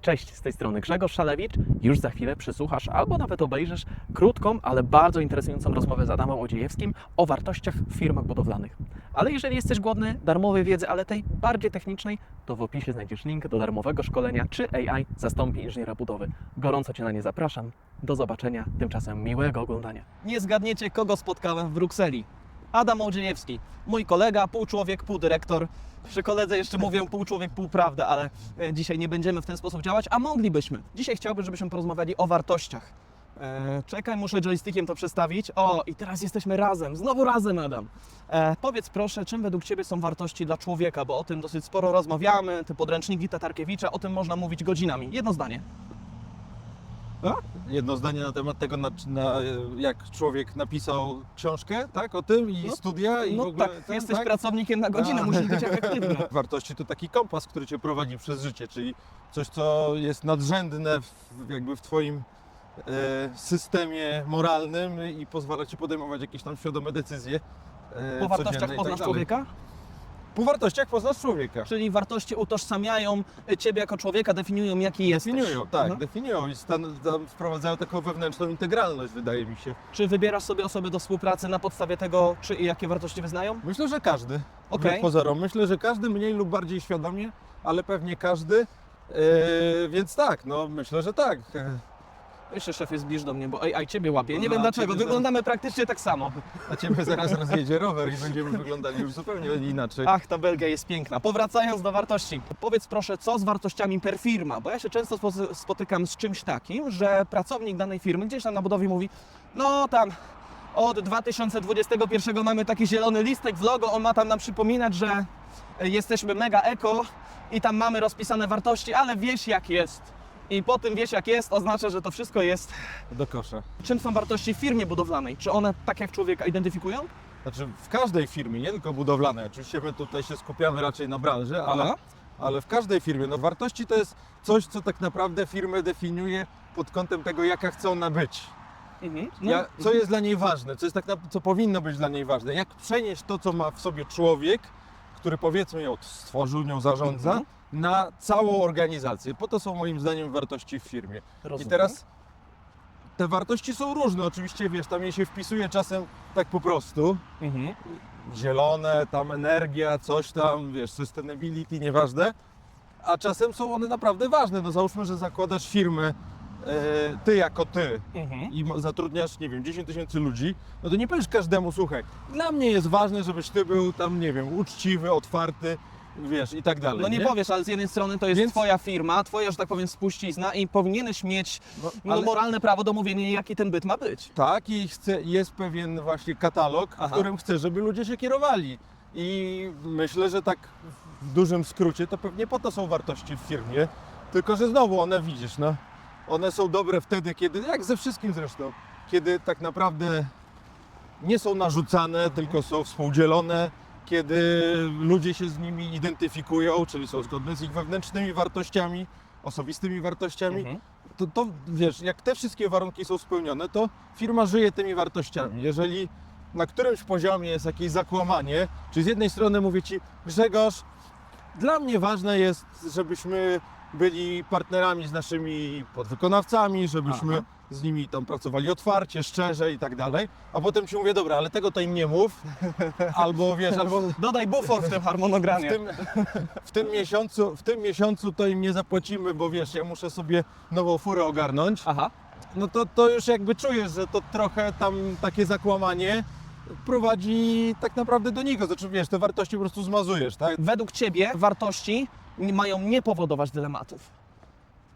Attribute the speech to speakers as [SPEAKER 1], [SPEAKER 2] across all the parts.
[SPEAKER 1] Cześć, z tej strony Grzegorz Szalewicz. Już za chwilę przysłuchasz albo nawet obejrzysz krótką, ale bardzo interesującą rozmowę z Adamem Odziejewskim o wartościach w firmach budowlanych. Ale jeżeli jesteś głodny darmowej wiedzy, ale tej bardziej technicznej, to w opisie znajdziesz link do darmowego szkolenia, czy AI zastąpi inżyniera budowy. Gorąco Cię na nie zapraszam. Do zobaczenia, tymczasem miłego oglądania. Nie zgadniecie, kogo spotkałem w Brukseli. Adam Odziejewski, mój kolega, pół człowiek, pół dyrektor. Przy koledze jeszcze mówię pół człowiek, pół prawda, ale e, dzisiaj nie będziemy w ten sposób działać, a moglibyśmy. Dzisiaj chciałbym, żebyśmy porozmawiali o wartościach. E, czekaj, muszę joystickiem to przestawić. O, i teraz jesteśmy razem, znowu razem, Adam. E, powiedz proszę, czym według Ciebie są wartości dla człowieka, bo o tym dosyć sporo rozmawiamy, te podręczniki Tatarkiewicza, o tym można mówić godzinami. Jedno zdanie.
[SPEAKER 2] Jedno zdanie na temat tego, na, na, jak człowiek napisał książkę, tak, o tym i
[SPEAKER 1] No,
[SPEAKER 2] studia i
[SPEAKER 1] No
[SPEAKER 2] w ogóle
[SPEAKER 1] tak,
[SPEAKER 2] ten,
[SPEAKER 1] jesteś
[SPEAKER 2] tak?
[SPEAKER 1] pracownikiem na godzinę,
[SPEAKER 2] A.
[SPEAKER 1] musisz być efektywny.
[SPEAKER 2] Wartości to taki kompas, który cię prowadzi przez życie, czyli coś, co jest nadrzędne w, jakby w twoim e, systemie moralnym i pozwala ci podejmować jakieś tam świadome decyzje. E,
[SPEAKER 1] Po wartościach
[SPEAKER 2] tak
[SPEAKER 1] poznasz
[SPEAKER 2] dalej.
[SPEAKER 1] człowieka?
[SPEAKER 2] Po wartościach poznasz człowieka.
[SPEAKER 1] Czyli wartości utożsamiają Ciebie jako człowieka, definiują jaki jesteś.
[SPEAKER 2] Definiują, tak,
[SPEAKER 1] Mhm.
[SPEAKER 2] definiują i stan, tam wprowadzają taką wewnętrzną integralność, wydaje mi się.
[SPEAKER 1] Czy wybierasz sobie osoby do współpracy na podstawie tego, czy i jakie wartości wyznają?
[SPEAKER 2] Myślę, że każdy. Wbrew pozorom. Myślę, że każdy mniej lub bardziej świadomie, ale pewnie każdy. E, więc tak, no myślę, że tak.
[SPEAKER 1] Jeszcze szef jest bliż do mnie, bo AI Ciebie łapie. Nie
[SPEAKER 2] No,
[SPEAKER 1] wiem dlaczego,
[SPEAKER 2] ciebie
[SPEAKER 1] wyglądamy praktycznie tak samo.
[SPEAKER 2] A ciebie zaraz rozjedzie rower i będziemy wyglądali już zupełnie inaczej.
[SPEAKER 1] Ach, ta Belgia jest piękna. Powracając do wartości. Powiedz proszę, co z wartościami per firma? Bo ja się często spo- spotykam z czymś takim, że pracownik danej firmy gdzieś tam na budowie mówi, no tam od 2021 mamy taki zielony listek w logo, on ma tam nam przypominać, że jesteśmy mega eko i tam mamy rozpisane wartości, ale wiesz jak jest. I po tym wiesz jak jest, oznacza, że to wszystko jest.
[SPEAKER 2] Do kosza.
[SPEAKER 1] Czym są wartości w firmie budowlanej? Czy one tak jak człowieka identyfikują?
[SPEAKER 2] Znaczy w każdej firmie, nie tylko budowlanej, oczywiście my tutaj się skupiamy raczej na branży, ale,
[SPEAKER 1] Aha.
[SPEAKER 2] ale w każdej firmie, no wartości to jest coś, co tak naprawdę firmę definiuje pod kątem tego, jaka chce ona być.
[SPEAKER 1] Mhm. No,
[SPEAKER 2] Ja, co jest dla niej ważne, co, jest tak na, co powinno być dla niej ważne, jak przenieść to, co ma w sobie człowiek, który powiedzmy ją stworzył, nią zarządza,
[SPEAKER 1] Mhm.
[SPEAKER 2] Na całą organizację. Po to są moim zdaniem wartości w firmie.
[SPEAKER 1] Rozumiem.
[SPEAKER 2] I teraz te wartości są różne, oczywiście wiesz, tam je się wpisuje czasem tak po prostu.
[SPEAKER 1] Mhm.
[SPEAKER 2] Zielone, tam energia, coś tam, wiesz, sustainability, nieważne. A czasem są one naprawdę ważne. No załóżmy, że zakładasz firmę, e, ty jako ty,
[SPEAKER 1] Mhm.
[SPEAKER 2] i zatrudniasz, nie wiem, 10 tysięcy ludzi, no to nie powiesz każdemu, słuchaj, dla mnie jest ważne, żebyś ty był tam, nie wiem, uczciwy, otwarty, wiesz, i tak dalej.
[SPEAKER 1] No nie, powiesz, ale z jednej strony to jest
[SPEAKER 2] Więc-
[SPEAKER 1] twoja firma, twoja, że tak powiem, spuścizna i powinieneś mieć
[SPEAKER 2] No,
[SPEAKER 1] no,
[SPEAKER 2] ale-
[SPEAKER 1] moralne prawo do mówienia, jaki ten byt ma być.
[SPEAKER 2] Tak, i chce, jest pewien właśnie katalog,
[SPEAKER 1] Aha.
[SPEAKER 2] którym chcę, żeby ludzie się kierowali. I myślę, że tak w dużym skrócie to pewnie po to są wartości w firmie. Tylko, że znowu one widzisz, no. One są dobre wtedy, kiedy, jak ze wszystkim zresztą, kiedy tak naprawdę nie są narzucane, tylko są współdzielone, kiedy ludzie się z nimi identyfikują, czyli są zgodne z ich wewnętrznymi wartościami, osobistymi wartościami
[SPEAKER 1] Mhm.
[SPEAKER 2] to, to wiesz, jak te wszystkie warunki są spełnione, to firma żyje tymi wartościami. Jeżeli na którymś poziomie jest jakieś zakłamanie, czy z jednej strony mówię Ci, Grzegorz, dla mnie ważne jest, żebyśmy byli partnerami z naszymi podwykonawcami, żebyśmy
[SPEAKER 1] Aha.
[SPEAKER 2] z nimi tam pracowali otwarcie, szczerze i tak dalej, a potem Ci mówię, dobra, ale tego to im nie mów, albo wiesz, albo
[SPEAKER 1] Dodaj bufor w tym
[SPEAKER 2] w
[SPEAKER 1] harmonogramie.
[SPEAKER 2] tym, w, tym miesiącu, w tym miesiącu to im nie zapłacimy, bo wiesz, ja muszę sobie nową furę ogarnąć,
[SPEAKER 1] Aha.
[SPEAKER 2] no to, to już jakby czujesz, że to trochę tam takie zakłamanie prowadzi tak naprawdę do niego. Znaczy wiesz, te wartości po prostu zmazujesz, tak?
[SPEAKER 1] Według ciebie wartości mają nie powodować dylematów.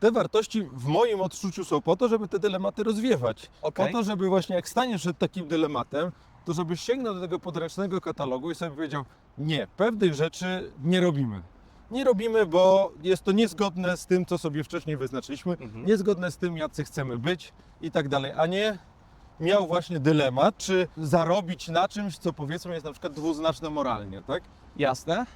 [SPEAKER 2] Te wartości w moim odczuciu są po to, żeby te dylematy rozwiewać.
[SPEAKER 1] Okej.
[SPEAKER 2] Po to, żeby właśnie jak staniesz przed takim dylematem, to żebyś sięgnął do tego podręcznego katalogu i sobie powiedział, nie, pewnych rzeczy nie robimy. Nie robimy, bo jest to niezgodne z tym, co sobie wcześniej wyznaczyliśmy,
[SPEAKER 1] Mhm.
[SPEAKER 2] niezgodne z tym, jacy chcemy być i tak dalej, a nie miał właśnie dylemat, czy zarobić na czymś, co powiedzmy jest na przykład dwuznaczne moralnie, tak?
[SPEAKER 1] Jasne.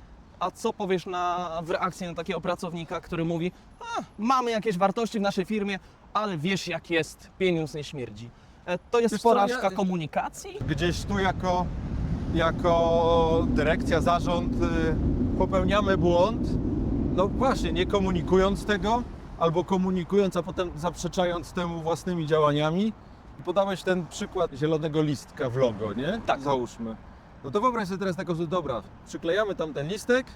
[SPEAKER 1] A co powiesz na, w reakcji na takiego pracownika, który mówi, a, mamy jakieś wartości w naszej firmie, ale wiesz jak jest, pieniądz nie śmierdzi. E, To jest
[SPEAKER 2] Wiesz co,
[SPEAKER 1] porażka
[SPEAKER 2] ja-
[SPEAKER 1] komunikacji?
[SPEAKER 2] Gdzieś tu jako, jako dyrekcja, zarząd y, popełniamy błąd, no właśnie, nie komunikując tego, albo komunikując, a potem zaprzeczając temu własnymi działaniami. Podałeś ten przykład zielonego listka w logo, nie?
[SPEAKER 1] Tak.
[SPEAKER 2] Załóżmy. No to wyobraź sobie teraz taką, że dobra, przyklejamy tam ten listek,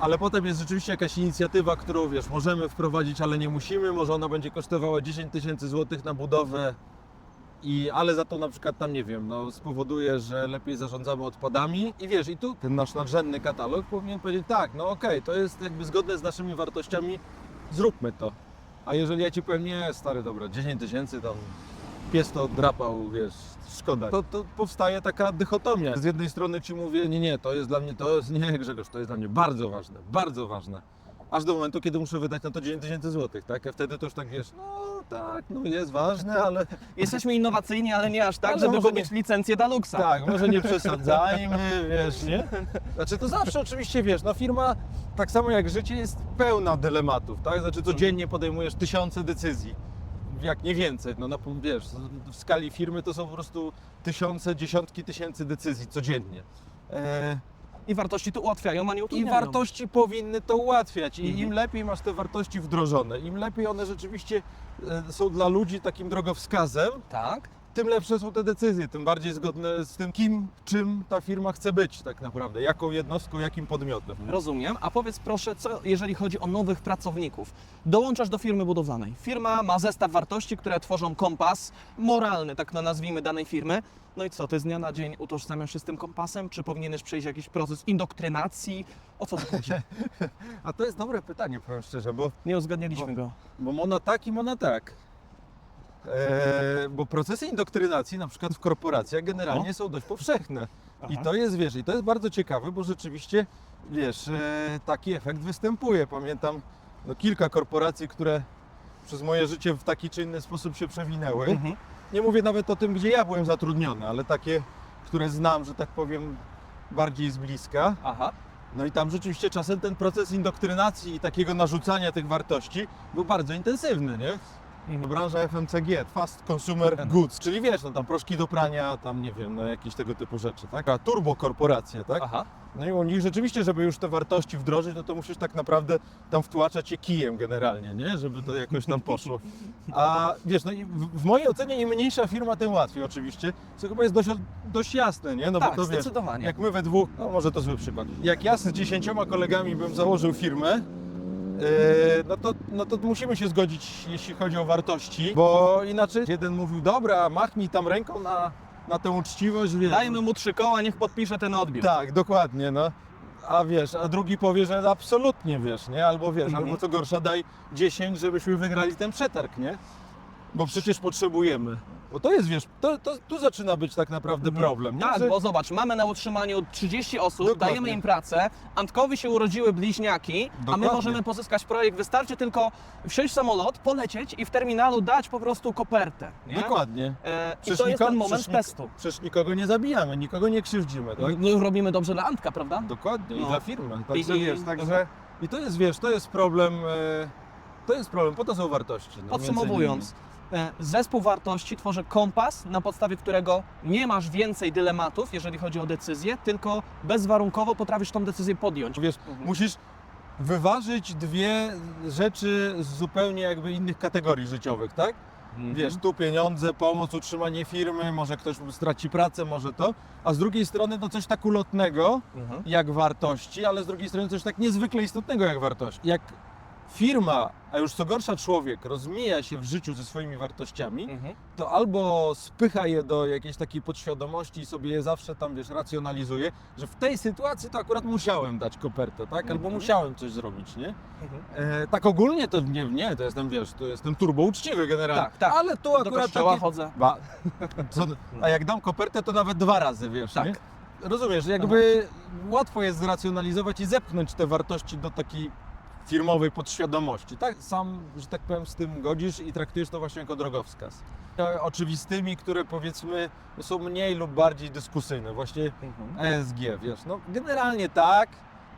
[SPEAKER 2] ale potem jest rzeczywiście jakaś inicjatywa, którą wiesz, możemy wprowadzić, ale nie musimy, może ona będzie kosztowała 10 tysięcy złotych na budowę, i, ale za to na przykład tam, nie wiem, no, spowoduje, że lepiej zarządzamy odpadami i wiesz, i tu ten nasz nadrzędny katalog powinien powiedzieć tak, no okej, to jest jakby zgodne z naszymi wartościami, zróbmy to. A jeżeli ja Ci powiem, nie stary, dobra, 10 tysięcy tam, pies to drapał, wiesz, szkoda. To, to powstaje taka dychotomia. Z jednej strony Ci mówię, nie, nie, to jest dla mnie, to jest, nie Grzegorz, to jest dla mnie bardzo ważne, bardzo ważne. Aż do momentu, kiedy muszę wydać na to 9 tysięcy złotych, tak? A wtedy to już tak wiesz, no tak, no jest ważne, ale
[SPEAKER 1] Jesteśmy innowacyjni, ale nie aż tak,
[SPEAKER 2] Ale
[SPEAKER 1] żeby
[SPEAKER 2] może
[SPEAKER 1] mieć licencję dla Luxa.
[SPEAKER 2] Tak, może nie przesadzajmy, wiesz, nie? Znaczy to zawsze oczywiście, wiesz, no firma, tak samo jak życie, jest pełna dylematów, tak? Znaczy codziennie podejmujesz tysiące decyzji, jak nie więcej, no na, wiesz, w skali firmy to są po prostu tysiące, dziesiątki tysięcy decyzji codziennie. E,
[SPEAKER 1] I wartości tu ułatwiają, a nie
[SPEAKER 2] I
[SPEAKER 1] utrudniają.
[SPEAKER 2] wartości powinny to ułatwiać. I
[SPEAKER 1] Mhm.
[SPEAKER 2] im lepiej masz te wartości wdrożone, im lepiej one rzeczywiście e, są dla ludzi takim drogowskazem,
[SPEAKER 1] Tak.
[SPEAKER 2] Tym lepsze są te decyzje, tym bardziej zgodne z tym, kim, czym ta firma chce być tak naprawdę, jaką jednostką, jakim podmiotem.
[SPEAKER 1] Rozumiem. A powiedz proszę, co jeżeli chodzi o nowych pracowników? Dołączasz do firmy budowlanej. Firma ma zestaw wartości, które tworzą kompas moralny, tak na nazwijmy danej firmy. No i co, ty z dnia na dzień utożsamiasz się z tym kompasem? Czy powinieneś przejść jakiś proces indoktrynacji? O co tu chodzi?
[SPEAKER 2] A to jest dobre pytanie, powiem szczerze, bo,
[SPEAKER 1] Nie uzgadnialiśmy go.
[SPEAKER 2] bo mono tak i mono tak. E, bo procesy indoktrynacji, na przykład w korporacjach, generalnie są dość powszechne. I to jest, wiesz, i to jest bardzo ciekawe, bo rzeczywiście, wiesz, e, taki efekt występuje. Pamiętam no, kilka korporacji, które przez moje życie w taki czy inny sposób się przewinęły.
[SPEAKER 1] Mhm.
[SPEAKER 2] Nie mówię nawet o tym, gdzie ja byłem zatrudniony, ale takie, które znam, że tak powiem, bardziej z bliska.
[SPEAKER 1] Aha.
[SPEAKER 2] No i tam rzeczywiście czasem ten proces indoktrynacji i takiego narzucania tych wartości był bardzo intensywny, nie?
[SPEAKER 1] Mhm.
[SPEAKER 2] Branża FMCG, Fast Consumer Goods, czyli wiesz, no tam proszki do prania, tam nie wiem, no jakieś tego typu rzeczy, tak? A turbokorporacje, tak?
[SPEAKER 1] Aha.
[SPEAKER 2] No i u nich rzeczywiście, żeby już te wartości wdrożyć, no to musisz tak naprawdę tam wtłaczać je kijem generalnie, nie? Żeby to jakoś tam poszło. A wiesz, no i w, mojej ocenie im mniejsza firma, tym łatwiej oczywiście. Co chyba jest dość, dość jasne, nie? No
[SPEAKER 1] tak,
[SPEAKER 2] bo to wiesz,
[SPEAKER 1] zdecydowanie.
[SPEAKER 2] jak my we dwóch, no może to zły przykład. Jak ja z dziesięcioma kolegami bym założył firmę, no, to, no to musimy się zgodzić, jeśli chodzi o wartości, bo inaczej jeden mówił, dobra, machnij tam ręką na, na tę uczciwość, wiesz.
[SPEAKER 1] Dajmy mu trzy koła, niech podpisze ten odbiór.
[SPEAKER 2] Tak, dokładnie, no. A wiesz, a drugi powie, że absolutnie wiesz, nie? Albo wiesz,
[SPEAKER 1] Mhm.
[SPEAKER 2] albo co gorsza, daj 10, żebyśmy wygrali ten przetarg, nie? Bo przecież potrzebujemy. Bo to jest, wiesz, to, to, tu zaczyna być tak naprawdę problem, nie?
[SPEAKER 1] Tak,
[SPEAKER 2] Że-
[SPEAKER 1] bo zobacz, mamy na utrzymaniu 30 osób,
[SPEAKER 2] Dokładnie.
[SPEAKER 1] dajemy im pracę, Antkowi się urodziły bliźniaki, a my możemy pozyskać projekt. Wystarczy tylko wsiąść w samolot, polecieć i w terminalu dać po prostu kopertę. Nie?
[SPEAKER 2] Dokładnie.
[SPEAKER 1] E, I to jest
[SPEAKER 2] niko-
[SPEAKER 1] ten moment
[SPEAKER 2] przecież nik-
[SPEAKER 1] testu.
[SPEAKER 2] Przecież nikogo nie zabijamy, nikogo nie krzywdzimy, tak?
[SPEAKER 1] No, robimy dobrze dla Antka, prawda?
[SPEAKER 2] Dokładnie, i
[SPEAKER 1] No.
[SPEAKER 2] dla firmy. Także
[SPEAKER 1] I- i-
[SPEAKER 2] wiesz, także... I to jest, wiesz, to jest problem, e, to jest problem, po to są wartości. No,
[SPEAKER 1] Podsumowując, zespół wartości tworzy kompas, na podstawie którego nie masz więcej dylematów, jeżeli chodzi o decyzję, tylko bezwarunkowo potrafisz tą decyzję podjąć.
[SPEAKER 2] Wiesz,
[SPEAKER 1] Mhm.
[SPEAKER 2] musisz wyważyć dwie rzeczy z zupełnie jakby innych kategorii życiowych, tak?
[SPEAKER 1] Mhm.
[SPEAKER 2] Wiesz, tu pieniądze, pomoc, utrzymanie firmy, może ktoś straci pracę, może to, a z drugiej strony no coś tak ulotnego
[SPEAKER 1] Mhm.
[SPEAKER 2] jak wartości, ale z drugiej strony coś tak niezwykle istotnego jak wartości. Jak firma, a już co gorsza człowiek, rozmija się w życiu ze swoimi wartościami,
[SPEAKER 1] Mhm.
[SPEAKER 2] to albo spycha je do jakiejś takiej podświadomości i sobie je zawsze tam, wiesz, racjonalizuje, że w tej sytuacji to akurat musiałem dać kopertę, tak? Albo
[SPEAKER 1] Mhm.
[SPEAKER 2] musiałem coś zrobić, nie?
[SPEAKER 1] Mhm.
[SPEAKER 2] E, tak ogólnie to nie, nie, to jestem, wiesz, to jestem turbo uczciwy generalnie.
[SPEAKER 1] Tak, tak.
[SPEAKER 2] Ale tu
[SPEAKER 1] Do
[SPEAKER 2] akurat
[SPEAKER 1] kościoła
[SPEAKER 2] takie...
[SPEAKER 1] chodzę.
[SPEAKER 2] Ba... Co... A jak dam kopertę, to nawet dwa razy, wiesz,
[SPEAKER 1] Tak.
[SPEAKER 2] nie? Rozumiesz, jakby łatwo jest zracjonalizować i zepchnąć te wartości do takiej firmowej podświadomości. Tak, sam, że tak powiem, z tym godzisz i traktujesz to właśnie jako drogowskaz. Oczywistymi, które powiedzmy są mniej lub bardziej dyskusyjne, właśnie
[SPEAKER 1] Mhm.
[SPEAKER 2] ESG, wiesz, no generalnie tak,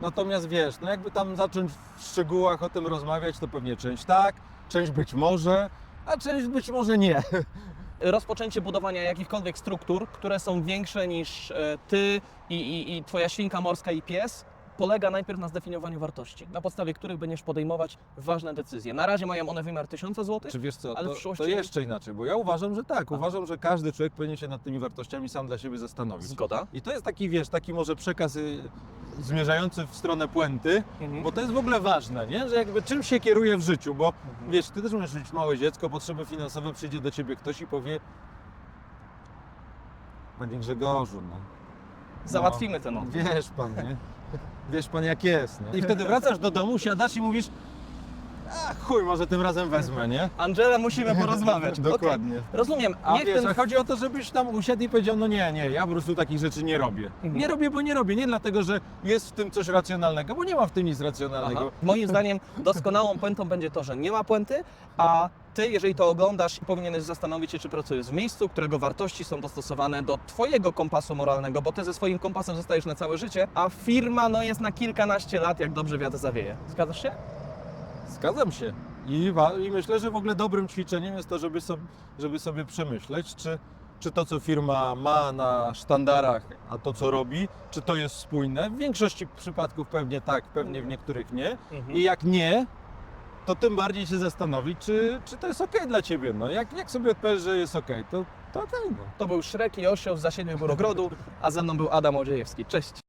[SPEAKER 2] natomiast wiesz, no jakby tam zacząć w szczegółach o tym rozmawiać, to pewnie część tak, część być może, a część być może nie.
[SPEAKER 1] Rozpoczęcie budowania jakichkolwiek struktur, które są większe niż e, ty i, i, i twoja świnka morska i pies, polega najpierw na zdefiniowaniu wartości, na podstawie których będziesz podejmować ważne decyzje. Na razie mają one wymiar 1000 zł.
[SPEAKER 2] Czy wiesz co,
[SPEAKER 1] Ale w
[SPEAKER 2] to,
[SPEAKER 1] przyszłości-
[SPEAKER 2] to jeszcze inaczej, bo ja uważam, że tak, uważam, że każdy człowiek powinien się nad tymi wartościami sam dla siebie zastanowić.
[SPEAKER 1] Zgoda.
[SPEAKER 2] I to jest taki, wiesz, taki może przekaz y, zmierzający w stronę puenty,
[SPEAKER 1] Mhm.
[SPEAKER 2] bo to jest w ogóle ważne, nie? Że jakby czym się kieruje w życiu, bo
[SPEAKER 1] Mhm.
[SPEAKER 2] wiesz, ty też możesz mieć małe dziecko, potrzeby finansowe, przyjdzie do ciebie ktoś i powie Panie Grzegorzu, no.
[SPEAKER 1] Załatwimy ten on.
[SPEAKER 2] Wiesz pan, nie? Wiesz pan jak jest, nie? I wtedy wracasz do domu, siadasz i mówisz a chuj, może tym razem wezmę, nie?
[SPEAKER 1] Angela, musimy porozmawiać.
[SPEAKER 2] Dokładnie.
[SPEAKER 1] Okej, Rozumiem.
[SPEAKER 2] A
[SPEAKER 1] Niech
[SPEAKER 2] wiesz,
[SPEAKER 1] ten
[SPEAKER 2] a chodzi o to, żebyś tam usiadł i powiedział, no nie, nie, ja po prostu takich rzeczy nie robię.
[SPEAKER 1] Mhm.
[SPEAKER 2] Nie robię, bo nie robię, nie dlatego, że jest w tym coś racjonalnego, bo nie ma w tym nic racjonalnego.
[SPEAKER 1] Aha. Moim zdaniem doskonałą puentą będzie to, że nie ma puenty, a ty, jeżeli to oglądasz, powinieneś zastanowić się, czy pracujesz w miejscu, którego wartości są dostosowane do twojego kompasu moralnego, bo ty ze swoim kompasem zostajesz na całe życie, a firma no, jest na kilkanaście lat, jak dobrze wiatr zawieje. Zgadzasz się?
[SPEAKER 2] Zgadzam się. I, I myślę, że w ogóle dobrym ćwiczeniem jest to, żeby sobie, żeby sobie przemyśleć, czy, czy to, co firma ma na sztandarach, a to, co robi, czy to jest spójne. W większości przypadków pewnie tak, pewnie w niektórych nie. I jak nie, to tym bardziej się zastanowić, czy, czy to jest ok dla ciebie. No, jak, jak sobie odpowiesz, że jest ok, to, to okej. no.
[SPEAKER 1] To był Szrek i Osioł z zasiedmiu Górogrodu, a ze mną był Adam Odziejewski. Cześć!